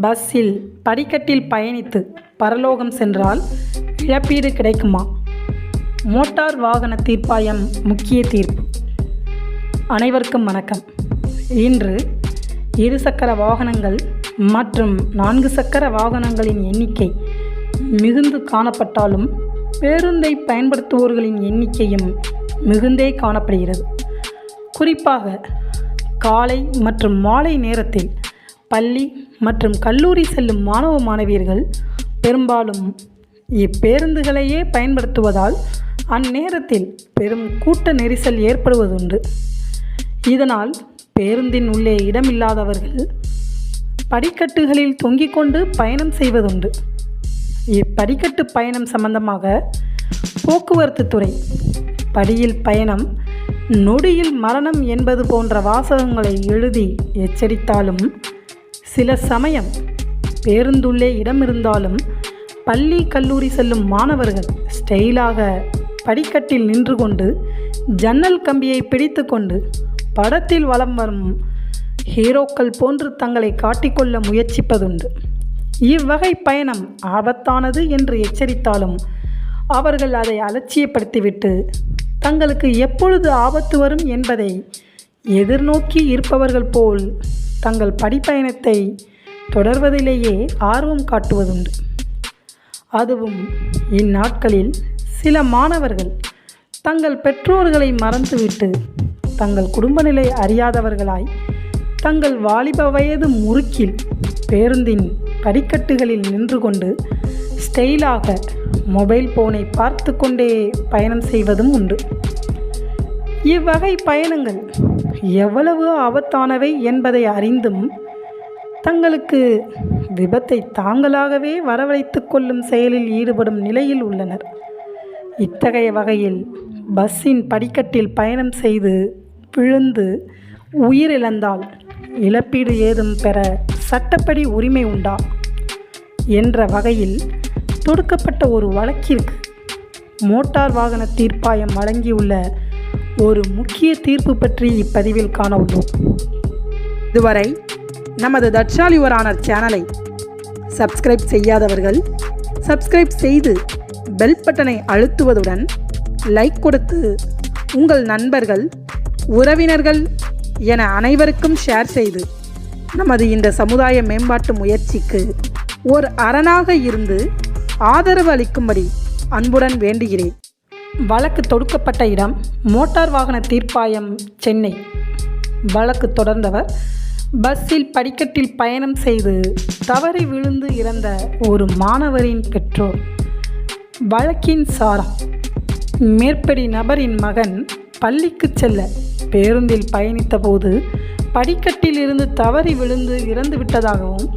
பஸ்ஸில் படிக்கட்டில் பயணித்து பரலோகம் சென்றால் இழப்பீடு கிடைக்குமா? மோட்டார் வாகன தீர்ப்பாயம் முக்கிய தீர்ப்பு. அனைவருக்கும் வணக்கம். இன்று இருசக்கர வாகனங்கள் மற்றும் நான்கு சக்கர வாகனங்களின் எண்ணிக்கை மிகுந்து காணப்பட்டாலும் பேருந்தை பயன்படுத்துவோர்களின் எண்ணிக்கையும் மிகுந்தே காணப்படுகிறது. குறிப்பாக காலை மற்றும் மாலை நேரத்தில் பள்ளி மற்றும் கல்லூரி செல்லும் மாணவ மாணவியர்கள் பெரும்பாலும் இப்பேருந்துகளையே பயன்படுத்துவதால் அந்நேரத்தில் பெரும் கூட்ட நெரிசல் ஏற்படுவதுண்டு. இதனால் பேருந்தின் உள்ளே இடமில்லாதவர்கள் படிக்கட்டுகளில் தொங்கிக் கொண்டு பயணம் செய்வதுண்டு. இப்படிக்கட்டு பயணம் சம்பந்தமாக போக்குவரத்து துறை படியில் பயணம் நொடியில் மரணம் என்பது போன்ற வாசகங்களை எழுதி எச்சரித்தாலும் சில சமயம் பேருந்துள்ளே இடம் இருந்தாலும் பள்ளி கல்லூரி செல்லும் மாணவர்கள் ஸ்டைலாக படிக்கட்டில் நின்று கொண்டு ஜன்னல் கம்பியை பிடித்து கொண்டு படத்தில் வலம் வரும் ஹீரோக்கள் போன்று தங்களை காட்டிக்கொள்ள முயற்சிப்பதுண்டு. இவ்வகை பயணம் ஆபத்தானது என்று எச்சரித்தாலும் அவர்கள் அதை அலட்சியப்படுத்திவிட்டு தங்களுக்கு எப்பொழுது ஆபத்து வரும் என்பதை எதிர்நோக்கி இருப்பவர்கள் போல் தங்கள் படிப்பயணத்தை தொடர்வதிலேயே ஆர்வம் காட்டுவதுண்டு. அதுவும் இந்நாட்களில் சில மாணவர்கள் தங்கள் பெற்றோர்களை மறந்துவிட்டு தங்கள் குடும்ப நிலை அறியாதவர்களாய் தங்கள் வாலிப வயது முறுக்கில் பேருந்தின் படிக்கட்டுகளில் நின்று கொண்டு ஸ்டைலாக மொபைல் போனை பார்த்து கொண்டே பயணம் செய்வதும் உண்டு. இவ்வகை பயணங்கள் எவ்வளவு ஆபத்தானவை என்பதை அறிந்தும் தங்களுக்கு விபத்தை தாங்களாகவே வரவழைத்து கொள்ளும் செயலில் ஈடுபடும் நிலையில் உள்ளனர். இத்தகைய வகையில் பஸ்ஸின் படிக்கட்டில் பயணம் செய்து விழுந்து உயிரிழந்தால் இழப்பீடு ஏதும் பெற சட்டப்படி உரிமை உண்டா? என்ற வகையில் தொடுக்கப்பட்ட ஒரு வழக்கிற்கு மோட்டார் வாகன தீர்ப்பாயம் வழங்கியுள்ள ஒரு முக்கிய தீர்ப்பு பற்றி இப்பதிவில் காண உள்ளோம் இதுவரை நமது தட்சால் சேனலை சப்ஸ்கிரைப் செய்யாதவர்கள் சப்ஸ்கிரைப் செய்து பெல் பட்டனை அழுத்துவதுடன் லைக் கொடுத்து உங்கள் நண்பர்கள் உறவினர்கள் என அனைவருக்கும் ஷேர் செய்து நமது இந்த சமுதாய மேம்பாட்டு முயற்சிக்கு ஒரு அரணாக இருந்து ஆதரவு அளிக்கும்படி அன்புடன் வேண்டுகிறேன். வழக்கு தொடுக்கப்பட்ட இடம் மோட்டார் வாகன தீர்ப்பாயம் சென்னை. வழக்கு தொடர்ந்தவர் பஸ்ஸில் படிக்கட்டில் பயணம் செய்து தவறி விழுந்து இறந்த ஒரு மாணவரின் பெற்றோர். வழக்கின் சாரா மேற்படி நபரின் மகன் பள்ளிக்கு செல்ல பேருந்தில் பயணித்தபோது படிக்கட்டில் இருந்து தவறி விழுந்து இறந்து விட்டதாகவும்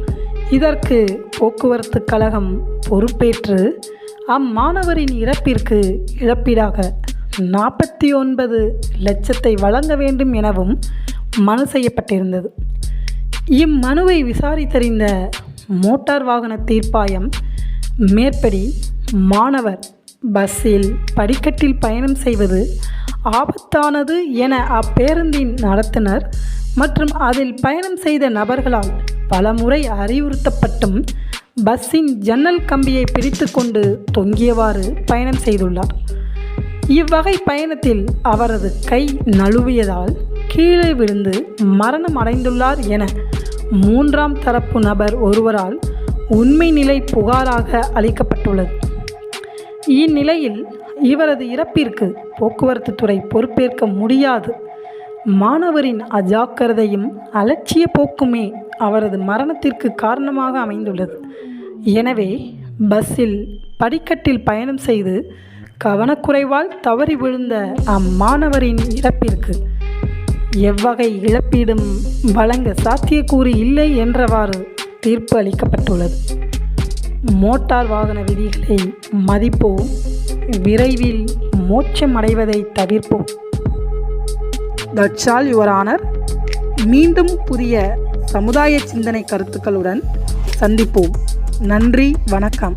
இதற்கு போக்குவரத்து கழகம் பொறுப்பேற்று அம்மாணவரின் இறப்பிற்கு இழப்பீடாக நாற்பத்தி ஒன்பது லட்சத்தை வழங்க வேண்டும் எனவும் மனு செய்யப்பட்டிருந்தது. இம்மனுவை விசாரித்தறிந்த மோட்டார் வாகன தீர்ப்பாயம் மேற்படி மாணவர் பஸ்ஸில் படிக்கட்டில் பயணம் செய்வது ஆபத்தானது என அப்பேருந்தின் நடத்துனர் மற்றும் அதில் பயணம் செய்த நபர்களால் பலமுறை அறிவுறுத்தப்பட்டும் பஸ்ஸின் ஜன்னல் கம்பியை பிடித்துக்கொண்டு தொங்கியவாறு பயணம் செய்துள்ளார். இவ்வகை பயணத்தில் அவரது கை நழுவியதால் கீழே விழுந்து மரணம் அடைந்துள்ளார் என மூன்றாம் தரப்பு நபர் ஒருவரால் உண்மை நிலை புகாராக அளிக்கப்பட்டுள்ளது. இந்நிலையில் இவரது இறப்பிற்கு போக்குவரத்து துறை பொறுப்பேற்க முடியாது. மாணவரின் அஜாக்கிரதையும் அலட்சிய போக்குமே அவரது மரணத்திற்கு காரணமாக அமைந்துள்ளது. எனவே பஸ்ஸில் படிக்கட்டில் பயணம் செய்து கவனக்குறைவால் தவறி விழுந்த அம்மாணவரின் இறப்பிற்கு எவ்வகை இழப்பீடும் வழங்க சாத்தியக்கூறு இல்லை என்றவாறு தீர்ப்பு அளிக்கப்பட்டுள்ளது. மோட்டார் வாகன விதிகளை மதிப்போம். விரைவில் மோட்சம் அடைவதை தவிர்ப்போம். தட்சால் யுவர் ஆனர் மீண்டும் புதிய சமுதாய சிந்தனை கருத்துக்களுடன் சந்திப்போம். நன்றி வணக்கம்.